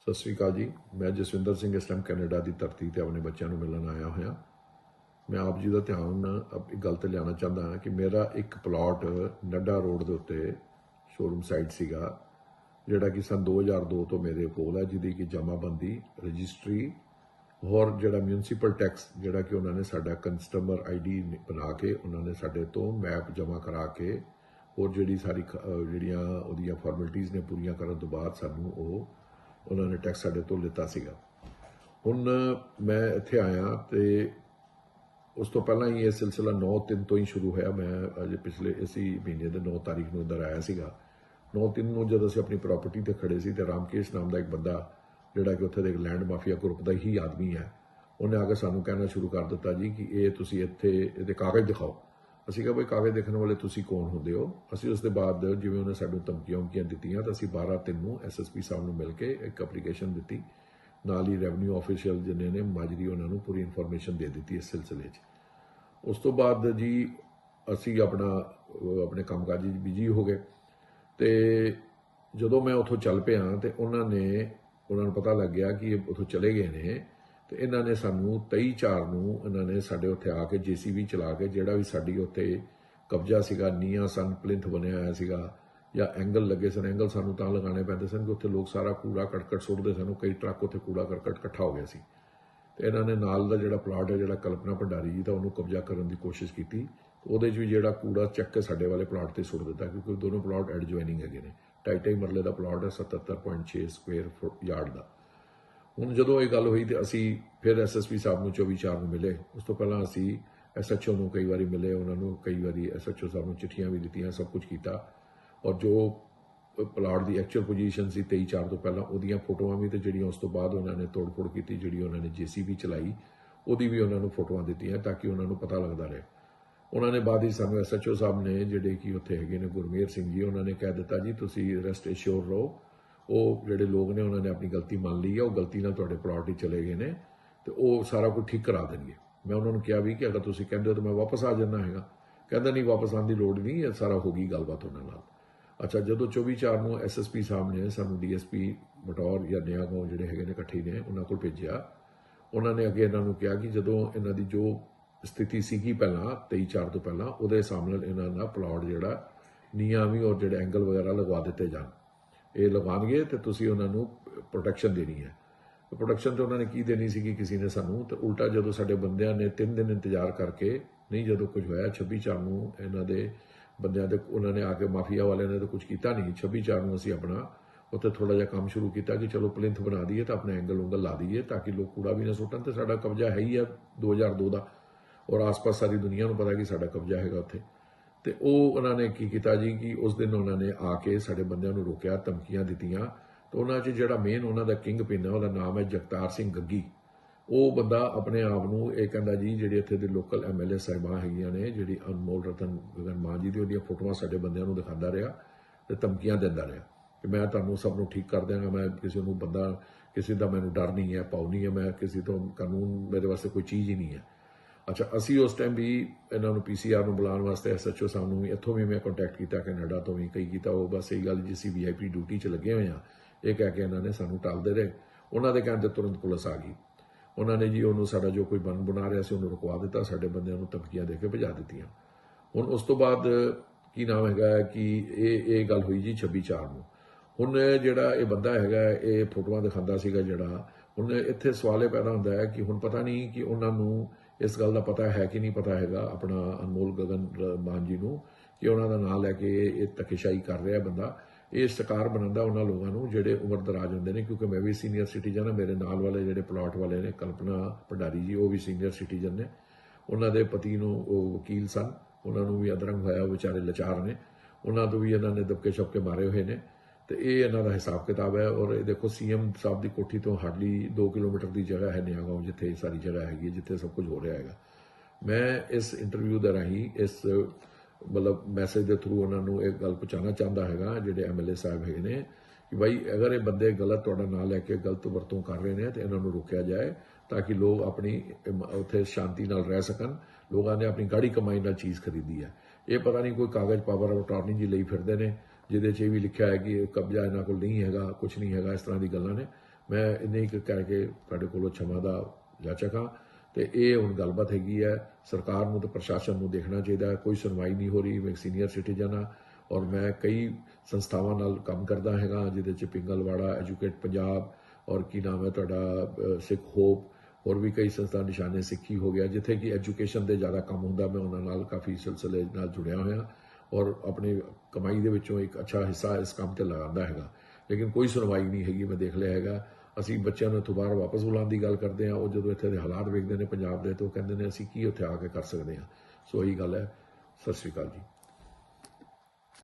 ਸਤਿ ਸ੍ਰੀ ਅਕਾਲ ਜੀ। ਮੈਂ ਜਸਵਿੰਦਰ ਸਿੰਘ ਇਸ ਟਾਈਮ ਕੈਨੇਡਾ ਦੀ ਧਰਤੀ ਤੇ ਆਪਣੇ ਬੱਚਿਆਂ ਨੂੰ ਮਿਲਣ ਆਇਆ ਹੋਇਆ। ਮੈਂ ਆਪ ਜੀ ਦਾ ਧਿਆਨ ਅਪ- ਇੱਕ ਗੱਲ ਤੇ ਲਿਆਉਣਾ ਚਾਹੁੰਦਾ ਹਾਂ ਕਿ ਮੇਰਾ ਇੱਕ ਪਲਾਟ ਨੱਡਾ ਰੋਡ ਦੇ ਉੱਤੇ ਸ਼ੋਰੂਮ ਸਾਈਟ ਸੀਗਾ, ਜਿਹੜਾ ਕਿ ਸਨ 2002 ਤੋਂ ਮੇਰੇ ਕੋਲ ਹੈ, ਜਿਹਦੀ ਕਿ ਜਮ੍ਹਾਂਬੰਦੀ ਰਜਿਸਟਰੀ ਹੋਰ ਜਿਹੜਾ ਮਿਊਨਿਸਪਲ ਟੈਕਸ ਜਿਹੜਾ ਕਿ ਉਹਨਾਂ ਨੇ ਸਾਡਾ ਕਸਟਮਰ ਆਈਡੀ ਬਣਾ ਕੇ ਉਹਨਾਂ ਨੇ ਸਾਡੇ ਤੋਂ ਮੈਪ ਜਮ੍ਹਾਂ ਕਰਾ ਕੇ ਹੋਰ ਜਿਹੜੀ ਸਾਰੀ ਖ- ਜਿਹੜੀਆਂ ਉਹਦੀਆਂ ਫਾਰਮੈਲਿਟੀਆਂ ਨੇ ਪੂਰੀਆਂ ਕਰਨ ਤੋਂ ਬਾਅਦ ਸਾਨੂੰ ਉਹ ਉਹਨਾਂ ਨੇ ਟੈਕਸ ਸਾਡੇ ਤੋਂ ਲਿੱਤਾ ਸੀਗਾ। ਹੁਣ ਮੈਂ ਇੱਥੇ ਆਇਆ ਤੇ ਉਸ ਤੋਂ ਪਹਿਲਾਂ ਹੀ ਇਹ ਸਿਲਸਿਲਾ 9-3 ਤੋਂ ਹੀ ਸ਼ੁਰੂ ਹੋਇਆ। ਮੈਂ ਅਜੇ ਪਿਛਲੇ ਇਸੀ ਮਹੀਨੇ ਦੇ 9 ਤਾਰੀਖ ਨੂੰ ਇੱਧਰ ਆਇਆ ਸੀਗਾ। 9-3 ਨੂੰ ਜਦੋਂ ਅਸੀਂ ਆਪਣੀ ਪ੍ਰਾਪਰਟੀ ਤੇ ਖੜੇ ਸੀ ਤੇ ਰਾਮਕੇਸ਼ ਨਾਮ ਦਾ ਇੱਕ ਬੰਦਾ, ਜਿਹੜਾ ਕਿ ਉੱਥੇ ਦੇ ਲੈਂਡ ਮਾਫੀਆ ਗਰੁੱਪ ਦਾ ਹੀ ਆਦਮੀ ਹੈ, ਉਹਨੇ ਆ ਕੇ ਸਾਨੂੰ ਕਹਿਣਾ ਸ਼ੁਰੂ ਕਰ ਦਿੱਤਾ ਜੀ ਕਿ ਇਹ ਤੁਸੀਂ ਇੱਥੇ, ਇਹਦੇ ਕਾਗਜ਼ ਦਿਖਾਓ। ਅਸੀਂ ਕਿਹਾ, ਬਈ ਕਾਗਜ਼ ਦੇਖਣ ਵਾਲੇ ਤੁਸੀਂ ਕੌਣ ਹੁੰਦੇ ਹੋ? ਅਸੀਂ ਉਸ ਦੇ ਬਾਅਦ ਜਿਵੇਂ ਉਹਨੇ ਸਾਨੂੰ ਧਮਕੀਆਂ ਉਮਕੀਆਂ ਦਿੱਤੀਆਂ ਤਾਂ ਅਸੀਂ 12 ਤਿੰਨ ਨੂੰ ਐਸਐਸਪੀ ਸਾਹਿਬ ਨੂੰ ਮਿਲ ਕੇ ਇੱਕ ਐਪਲੀਕੇਸ਼ਨ ਦਿੱਤੀ। ਨਾਲ ਹੀ ਰੈਵਨਿਊ ਆਫੀਸ਼ੀਅਲ ਜਿਹਨੇ ਨੇ ਮਾਜਰੀ ਉਹਨਾਂ ਨੂੰ ਪੂਰੀ ਇਨਫੋਰਮੇਸ਼ਨ ਦੇ ਦਿੱਤੀ ਇਸ ਸਿਲਸਿਲੇ 'ਚ। ਉਸ ਤੋਂ ਬਾਅਦ ਜੀ ਅਸੀਂ ਆਪਣਾ, ਅਹ, ਆਪਣੇ ਕੰਮਕਾਜੀ 'ਚ ਬਿਜ਼ੀ ਹੋ ਗਏ। ਤੇ ਜਦੋਂ ਮੈਂ ਉੱਥੋਂ ਚੱਲ ਪਿਆ ਤੇ ਉਹਨਾਂ ਨੇ, ਉਹਨਾਂ ਨੂੰ ਪਤਾ ਲੱਗ ਗਿਆ ਕਿ ਇਹ ਉੱਥੋਂ ਚਲੇ ਗਏ ਨੇ ਤੇ ਇਹਨਾਂ ਨੇ ਸਾਨੂੰ 23 ਚਾਰ ਨੂੰ ਇਹਨਾਂ ਨੇ ਸਾਡੇ ਉੱਥੇ ਆ ਕੇ ਜੀਸੀਬੀ ਚਲਾ ਕੇ ਜਿਹੜਾ ਵੀ ਸਾਡੀ ਉੱਥੇ ਕਬਜ਼ਾ ਸੀਗਾ ਨੀਆ ਸਨ ਪਲਿੰਥ ਬਣਿਆ ਹੋਇਆ ਸੀਗਾ ਜਾਂ ਐਂਗਲ ਲੱਗੇ ਸਨ, ਐਂਗਲ ਸਾਨੂੰ ਤਾਂ ਲਗਾਉਣੇ ਪੈਂਦੇ ਸਨ ਕਿ ਉੱਥੇ ਲੋਕ ਸਾਰਾ ਕੂੜਾ ਕਟਕਟ ਸੁੱਟਦੇ ਸਨ, ਕਈ ਟਰੱਕ ਉੱਥੇ ਕੂੜਾ ਕਰਕਟ ਇਕੱਠਾ ਹੋ ਗਿਆ ਸੀ। ਤੇ ਇਹਨਾਂ ਨੇ ਨਾਲ ਦਾ ਜਿਹੜਾ ਪਲਾਟ ਹੈ, ਜਿਹੜਾ ਕਲਪਨਾ ਭੰਡਾਰੀ ਜੀ ਦਾ, ਉਹਨੂੰ ਕਬਜ਼ਾ ਕਰਨ ਦੀ ਕੋਸ਼ਿਸ਼ ਕੀਤੀ। ਉਹਦੇ 'ਚ ਵੀ ਜਿਹੜਾ ਕੂੜਾ ਚੱਕ ਕੇ ਸਾਡੇ ਵਾਲੇ ਪਲਾਟ ਤੇ ਸੁੱਟ ਦਿੱਤਾ, ਕਿਉਂਕਿ ਦੋਨੋਂ ਪਲਾਟ ਐਡਜੋਇਨਿੰਗ ਹੈਗੇ ਨੇ। ਟਾਈਟਾਈ ਮਰਲੇ ਦਾ ਪਲਾਟ ਹੈ 77.6 ਸਕੁਅਰ ਫੁੱਟ ਯਾਰਡ ਦਾ। ਹੁਣ ਜਦੋਂ ਇਹ ਗੱਲ ਹੋਈ ਤੇ ਅਸੀਂ ਫਿਰ ਐਸਐਸਪੀ ਸਾਹਿਬ ਨੂੰ 24 ਚਾਰ ਨੂੰ ਮਿਲੇ। ਉਸ ਤੋਂ ਪਹਿਲਾਂ ਅਸੀਂ ਐਸਐਚਓ ਨੂੰ ਕਈ ਵਾਰੀ ਮਿਲੇ, ਉਹਨਾਂ ਨੂੰ ਕਈ ਵਾਰੀ ਐਸਐਚਓ ਸਾਹਿਬ ਨੂੰ ਚਿੱਠੀਆਂ ਵੀ ਦਿੱਤੀਆਂ, ਸਭ ਕੁਝ ਕੀਤਾ। ਔਰ ਜੋ ਪਲਾਟ ਦੀ ਐਕਚੁਅਲ ਪੋਜੀਸ਼ਨ ਸੀ 23 ਚਾਰ ਤੋਂ ਪਹਿਲਾਂ, ਉਹਦੀਆਂ ਫੋਟੋਆਂ ਵੀ ਤੇ ਜਿਹੜੀਆਂ ਉਸ ਤੋਂ ਬਾਅਦ ਉਹਨਾਂ ਨੇ ਤੋੜਫੋੜ ਕੀਤੀ, ਜਿਹੜੀ ਉਹਨਾਂ ਨੇ ਜੀਸੀਬੀ ਚਲਾਈ, ਉਹਦੀ ਵੀ ਉਹਨਾਂ ਨੂੰ ਫੋਟੋਆਂ ਦਿੱਤੀਆਂ ਤਾਂ ਕਿ ਉਹਨਾਂ ਨੂੰ ਪਤਾ ਲੱਗਦਾ ਰਹੇ। ਉਹਨਾਂ ਨੇ ਬਾਅਦ ਹੀ ਸਾਨੂੰ ਐਸਐਚਓ ਸਾਹਿਬ ਨੇ ਜਿਹੜੇ ਕਿ ਉੱਥੇ ਹੈਗੇ ਨੇ ਗੁਰਮੇਰ ਸਿੰਘ ਜੀ, ਉਹਨਾਂ ਨੇ ਕਹਿ ਦਿੱਤਾ, ਜੀ, ਤੁਸੀਂ ਰੈਸਟ ਅਸ਼ੋਰ ਰਹੋ। ਉਹ ਜਿਹੜੇ ਲੋਕ ਨੇ, ਉਹਨਾਂ ਨੇ ਆਪਣੀ ਗਲਤੀ ਮੰਨ ਲਈ ਹੈ, ਉਹ ਗਲਤੀ ਨਾਲ ਤੁਹਾਡੇ ਪਲਾਟ ਚਲੇ ਗਏ ਨੇ, ਤੇ ਉਹ ਸਾਰਾ ਕੁਝ ਠੀਕ ਕਰਾ ਦੇਣਗੇ। ਮੈਂ ਉਹਨਾਂ ਨੂੰ ਕਿਹਾ ਵੀ ਕਿ ਅਗਰ ਤੁਸੀਂ ਕਹਿੰਦੇ ਹੋ ਤਾਂ ਮੈਂ ਵਾਪਸ ਆ ਜਾਣਾ ਹੈਗਾ। ਕਹਿੰਦਾ, ਨਹੀਂ, ਵਾਪਸ ਆਉਣ ਦੀ ਲੋੜ ਨਹੀਂ ਇਹ ਸਾਰਾ ਹੋ ਗਈ ਗੱਲਬਾਤ ਉਹਨਾਂ ਨਾਲ। ਅੱਛਾ, ਜਦੋਂ 24 ਚਾਰ ਨੂੰ ਐਸਐਸਪੀ ਸਾਹਿਬ ਨੇ ਸਾਨੂੰ ਡੀਐਸਪੀ ਬਟੌਰ ਜਾਂ ਨਿਆਗਾਉਂ ਜਿਹੜੇ ਹੈਗੇ ਨੇ, ਇਕੱਠੇ ਨੇ, ਉਹਨਾਂ ਕੋਲ ਭੇਜਿਆ। ਉਹਨਾਂ ਨੇ ਅੱਗੇ ਇਹਨਾਂ ਨੂੰ ਕਿਹਾ ਕਿ ਜਦੋਂ ਇਹਨਾਂ ਦੀ ਜੋ ਸਥਿਤੀ ਸੀਗੀ ਪਹਿਲਾਂ 23 ਚਾਰ ਤੋਂ ਪਹਿਲਾਂ, ਉਹਦੇ ਹਿਸਾਬ ਨਾਲ ਇਹਨਾਂ ਦਾ ਪਲਾਟ ਜਿਹੜਾ, ਨੀਆਂ ਵੀ ਔਰ ਜਿਹੜੇ ਐਂਗਲ ਵਗੈਰਾ ਲਗਵਾ ਦਿੱਤੇ ਜਾਣ। ਇਹ ਲਗਾਉਣਗੇ ਤੇ ਤੁਸੀਂ ਉਹਨਾਂ ਨੂੰ ਪ੍ਰੋਟੈਕਸ਼ਨ ਦੇਣੀ ਹੈ। ਪ੍ਰੋਟੈਕਸ਼ਨ ਤੇ ਉਹਨਾਂ ਨੇ ਕੀ ਦੇਣੀ ਸੀਗੀ? ਕਿਸੇ ਨੇ ਸਾਨੂੰ ਤੇ ਉਲਟਾ ਜਦੋਂ ਸਾਡੇ ਬੰਦਿਆਂ ਨੇ 3 ਦਿਨ ਇੰਤਜ਼ਾਰ ਕਰਕੇ, ਨਹੀਂ ਜਦੋਂ ਕੁਝ ਹੋਇਆ 26 ਚਾਰ ਨੂੰ ਇਹਨਾਂ ਦੇ ਬੰਦਿਆਂ ਦੇ ਉਹਨਾਂ ਨੇ ਆ ਕੇ ਮਾਫੀਆ ਵਾਲਿਆਂ ਨੇ ਤਾਂ ਕੁਝ ਕੀਤਾ ਨਹੀਂ। 26 ਚਾਰ ਨੂੰ ਅਸੀਂ ਆਪਣਾ ਉੱਥੇ ਥੋੜਾ ਜਿਹਾ ਕੰਮ ਸ਼ੁਰੂ ਕੀਤਾ ਕਿ ਚਲੋ ਪਲਿੰਥ ਬਣਾ ਦਈਏ ਤਾਂ ਆਪਣੇ ਐਂਗਲ ਉਂਗਲ ਲਾ ਦਈਏ ਤਾਂ ਕਿ ਲੋਕ ਕੂੜਾ ਵੀ ਨਾ ਸੁੱਟਣ ਤੇ ਸਾਡਾ ਕਬਜ਼ਾ ਹੈ ਹੀ ਆ 2002 ਦਾ। ਔਰ ਆਸ-ਪਾਸ ਸਾਰੀ ਦੁਨੀਆ ਨੂੰ ਪਤਾ ਕਿ ਸਾਡਾ ਕਬਜ਼ਾ ਹੈਗਾ ਉੱਥੇ। ਤੇ ਉਹ ਉਹਨਾਂ ਨੇ ਕੀ ਕੀਤਾ ਜੀ ਕਿ ਉਸ ਦਿਨ ਉਹਨਾਂ ਨੇ ਆ ਕੇ ਸਾਡੇ ਬੰਦਿਆਂ ਨੂੰ ਰੋਕਿਆ, ਧਮਕੀਆਂ ਦਿੱਤੀਆਂ। ਤੇ ਉਹਨਾਂ 'ਚ ਜਿਹੜਾ ਮੇਨ ਉਹਨਾਂ ਦਾ ਕਿੰਗ ਪਿੰਨ ਹੈ ਉਹਦਾ ਨਾਮ ਹੈ ਜਗਤਾਰ ਸਿੰਘ ਗੱਗੀ। ਉਹ ਬੰਦਾ ਆਪਣੇ ਆਪ ਨੂੰ ਇਹ ਕਹਿੰਦਾ ਜੀ, ਜਿਹੜੇ ਇੱਥੇ ਦੇ ਲੋਕਲ ਐਮਐਲਏ ਸਾਹਿਬਾਂ ਹੈਗੀਆਂ ਨੇ, ਜਿਹੜੀ ਅਨਮੋਲ ਰਤਨ ਗਗਨ ਮਾਂ ਜੀ ਦੀ ਉਹਦੀਆਂ ਫੋਟੋਆਂ ਸਾਡੇ ਬੰਦਿਆਂ ਨੂੰ ਦਿਖਾਉਂਦਾ ਰਿਹਾ ਤੇ ਧਮਕੀਆਂ ਦਿੰਦਾ ਰਿਹਾ ਕਿ ਮੈਂ ਤੁਹਾਨੂੰ ਸਭ ਨੂੰ ਠੀਕ ਕਰ ਦਿਆਂਗਾ, ਮੈਂ ਕਿਸੇ ਨੂੰ ਬੰਦਾ, ਕਿਸੇ ਦਾ ਮੈਨੂੰ ਡਰ ਨਹੀਂ ਹੈ ਪਾਉ ਨਹੀਂ ਹੈ, ਮੈਂ ਕਿਸੇ ਤੋਂ ਕਾਨੂੰਨ ਮੇਰੇ ਵਾਸਤੇ ਕੋਈ ਚੀਜ਼ ਹੀ ਨਹੀਂ ਹੈ। ਅੱਛਾ, ਅਸੀਂ ਉਸ ਟਾਈਮ ਵੀ ਇਹਨਾਂ ਨੂੰ ਪੀਸੀਆਰ ਨੂੰ ਬੁਲਾਉਣ ਵਾਸਤੇ ਐਸਐਚਓ ਸਾਹਿਬ ਨੂੰ ਵੀ ਇੱਥੋਂ ਵੀ ਮੈਂ ਕੰਟੈਕਟ ਕੀਤਾ, ਕੈਨੇਡਾ ਤੋਂ ਵੀ ਕਈ ਕੀਤਾ, ਉਹ ਬਸ ਇਹੀ ਗੱਲ ਜਿਸੀ ਵੀਆਈਪੀ ਡਿਊਟੀ 'ਚ ਲੱਗੇ ਹੋਏ ਆ ਇਹ ਕਹਿ ਕੇ ਇਹਨਾਂ ਨੇ ਸਾਨੂੰ ਟਾਲਦੇ ਰਹੇ। ਉਹਨਾਂ ਦੇ ਕਹਿਣ ਤੇ ਤੁਰੰਤ ਪੁਲਿਸ ਆ ਗਈ। ਉਹਨਾਂ ਨੇ ਜੀ ਉਹਨੂੰ ਸਾਡਾ ਜੋ ਕੋਈ ਬਨ ਬਣਾ ਰਿਹਾ ਸੀ, ਉਹਨੂੰ ਰੁਕਵਾ ਦਿੱਤਾ, ਸਾਡੇ ਬੰਦਿਆਂ ਨੂੰ ਧਮਕੀਆਂ ਦੇ ਕੇ ਭਜਾ ਦਿੱਤੀਆਂ। ਹੁਣ ਉਸ ਤੋਂ ਬਾਅਦ ਕੀ ਨਾਮ ਹੈਗਾ ਹੈ ਕਿ ਇਹ ਇਹ ਗੱਲ ਹੋਈ ਜੀ 26 ਚਾਰ ਨੂੰ। ਹੁਣ ਜਿਹੜਾ ਇਹ ਬੰਦਾ ਹੈਗਾ ਇਹ ਫੋਟੋਆਂ ਦਿਖਾਉਂਦਾ ਸੀਗਾ ਜਿਹੜਾ, ਹੁਣ ਇੱਥੇ ਸਵਾਲ ਇਹ ਪੈਦਾ ਹੁੰਦਾ ਹੈ ਕਿ ਹੁਣ ਪਤਾ ਨਹੀਂ ਕਿ ਉਹਨਾਂ ਨੂੰ ਇਸ ਗੱਲ ਦਾ ਪਤਾ ਹੈ ਕਿ ਨਹੀਂ ਪਤਾ ਹੈਗਾ ਆਪਣਾ ਅਨਮੋਲ ਗਗਨ ਮਾਨ ਜੀ ਨੂੰ ਕਿ ਉਹਨਾਂ ਦਾ ਨਾਮ ਲੈ ਕੇ ਇਹ ਧੱਕੇਸ਼ਾਹੀ ਕਰ ਰਿਹਾ ਬੰਦਾ। ਇਹ ਸ਼ਿਕਾਰ ਬਣਾਉਂਦਾ ਉਹਨਾਂ ਲੋਕਾਂ ਨੂੰ ਜਿਹੜੇ ਉਮਰ ਦਰਾਜ ਹੁੰਦੇ ਨੇ, ਕਿਉਂਕਿ ਮੈਂ ਵੀ ਸੀਨੀਅਰ ਸਿਟੀਜ਼ਨ ਹਾਂ, ਮੇਰੇ ਨਾਲ ਵਾਲੇ ਜਿਹੜੇ ਪਲਾਟ ਵਾਲੇ ਨੇ, ਕਲਪਨਾ ਭੰਡਾਰੀ ਜੀ, ਉਹ ਵੀ ਸੀਨੀਅਰ ਸਿਟੀਜ਼ਨ ਨੇ। ਉਹਨਾਂ ਦੇ ਪਤੀ ਨੂੰ ਉਹ ਵਕੀਲ ਸਨ। ਉਹਨਾਂ ਨੂੰ ਵੀ ਅਦਰੰਗ ਹੋਇਆ ਵਿਚਾਰੇ ਲਾਚਾਰ ਨੇ। ਉਹਨਾਂ ਤੋਂ ਵੀ ਇਹਨਾਂ ਨੇ ਦਬਕੇ ਛਪਕੇ ਮਾਰੇ ਹੋਏ ਨੇ। ਤੇ ਇਹ ਇਹਨਾਂ ਦਾ ਹਿਸਾਬ ਕਿਤਾਬ ਹੈ ਔਰ ਇਹ ਦੇਖੋ ਸੀਐਮ ਸਾਹਿਬ ਦੀ ਕੋਠੀ ਤੋਂ ਹਾਰਡਲੀ 2 ਕਿਲੋਮੀਟਰ ਦੀ ਜਗ੍ਹਾ ਹੈ ਨਿਆਗਾਉਂ ਜਿੱਥੇ ਇਹ ਸਾਰੀ ਜਗ੍ਹਾ ਹੈਗੀ ਹੈ, ਜਿੱਥੇ ਸਭ ਕੁਝ ਹੋ ਰਿਹਾ ਹੈਗਾ। ਮੈਂ ਇਸ ਇੰਟਰਵਿਊ ਦੇ ਰਾਹੀਂ ਇਸ ਮਤਲਬ ਮੈਸੇਜ ਦੇ ਥਰੂ ਉਹਨਾਂ ਨੂੰ ਇਹ ਗੱਲ ਪਹੁੰਚਾਉਣਾ ਚਾਹੁੰਦਾ ਹੈਗਾ ਜਿਹੜੇ ਐਮਐਲਏ ਸਾਹਿਬ ਹੈਗੇ ਨੇ ਕਿ ਭਾਈ ਅਗਰ ਇਹ ਬੰਦੇ ਗਲਤ ਤੁਹਾਡਾ ਨਾਂ ਲੈ ਕੇ ਗਲਤ ਵਰਤੋਂ ਕਰ ਰਹੇ ਨੇ ਤੇ ਇਹਨਾਂ ਨੂੰ ਰੋਕਿਆ ਜਾਏ ਤਾਂ ਕਿ ਲੋਕ ਆਪਣੀ ਉੱਥੇ ਸ਼ਾਂਤੀ ਨਾਲ ਰਹਿ ਸਕਣ। ਲੋਕਾਂ ਨੇ ਆਪਣੀ ਗਾੜੀ ਕਮਾਈ ਨਾਲ ਚੀਜ਼ ਖਰੀਦੀ ਹੈ। ਇਹ ਪਤਾ ਨਹੀਂ ਕੋਈ ਕਾਗਜ਼ ਪਾਵਰ ਆਫ ਅਟਾਰਨੀ ਜੀ ਲਈ ਫਿਰਦੇ ਨੇ। ਜਿਹਦੇ 'ਚ ਇਹ ਵੀ ਲਿਖਿਆ ਹੈ ਕਿ ਕਬਜ਼ਾ ਇਹਨਾਂ ਕੋਲ ਨਹੀਂ ਹੈਗਾ ਕੁਝ ਨਹੀਂ ਹੈਗਾ, ਇਸ ਤਰ੍ਹਾਂ ਦੀ ਗੱਲਾਂ ਨੇ। ਮੈਂ ਇੰਨੇ ਹੀ ਕਰਕੇ ਤੁਹਾਡੇ ਕੋਲੋਂ ਛਮਾ ਦਾ ਜਾਚਕਾਂ ਤੇ ਇਹ ਹੁਣ ਗੱਲਬਾਤ ਹੈਗੀ ਹੈ। ਸਰਕਾਰ ਨੂੰ ਤੇ ਪ੍ਰਸ਼ਾਸਨ ਨੂੰ ਦੇਖਣਾ ਚਾਹੀਦਾ ਕੋਈ ਸੁਣਵਾਈ ਨਹੀਂ ਹੋ ਰਹੀ, ਮੈਂ ਸੀਨੀਅਰ ਸਿਟੀਜ਼ਨ ਆ ਔਰ ਮੈਂ ਕਈ ਸੰਸਥਾਵਾਂ ਨਾਲ ਕੰਮ ਕਰਦਾ ਹੈਗਾ, ਜਿਹਦੇ ਚ ਪਿੰਗਲਵਾੜਾ ਐਜੂਕੇਟ ਪੰਜਾਬ ਔਰ ਕੀ ਨਾਮ ਹੈ ਤੁਹਾਡਾ ਸਿੱਖ ਹੋਪ ਹੋਰ ਵੀ ਕਈ ਸੰਸਥਾ ਨਿਸ਼ਾਨੇ ਸਿੱਖੀ ਹੋ ਗਿਆ, ਜਿੱਥੇ ਕਿ ਐਜੂਕੇਸ਼ਨ ਦੇ ਜ਼ਿਆਦਾ ਕੰਮ ਹੁੰਦਾ, ਮੈਂ ਉਹਨਾਂ ਨਾਲ ਕਾਫੀ ਸਿਲਸਿਲੇ ਨਾਲ ਜੁੜਿਆ ਹੋਇਆ। ਔਰ ਆਪਣੀ ਕਮਾਈ ਦੇ ਵਿੱਚੋਂ ਇੱਕ ਅੱਛਾ ਹਿੱਸਾ ਇਸ ਕੰਮ ਤੇ ਲਗਾਉਂਦਾ ਹੈਗਾ। ਲੇਕਿਨ ਕੋਈ ਸੁਣਵਾਈ ਨਹੀਂ ਹੈਗੀ, ਮੈਂ ਦੇਖ ਲਿਆ ਹੈਗਾ। ਅਸੀਂ ਬੱਚਿਆਂ ਨੂੰ ਇੱਥੋਂ ਬਾਹਰ ਵਾਪਸ ਬੁਲਾਉਣ ਦੀ ਗੱਲ ਕਰਦੇ ਹਾਂ, ਉਹ ਜਦੋਂ ਇੱਥੇ ਦੇ ਹਾਲਾਤ ਵੇਖਦੇ ਨੇ, ਪੰਜਾਬ ਦੇ, ਤਾਂ ਉਹ ਕਹਿੰਦੇ ਨੇ, ਅਸੀਂ ਕੀ ਉੱਥੇ ਆ ਕੇ ਕਰ ਸਕਦੇ ਹਾਂ। ਸੋ ਇਹੀ ਗੱਲ ਹੈ। ਸਤਿ ਸ਼੍ਰੀ ਅਕਾਲ ਜੀ।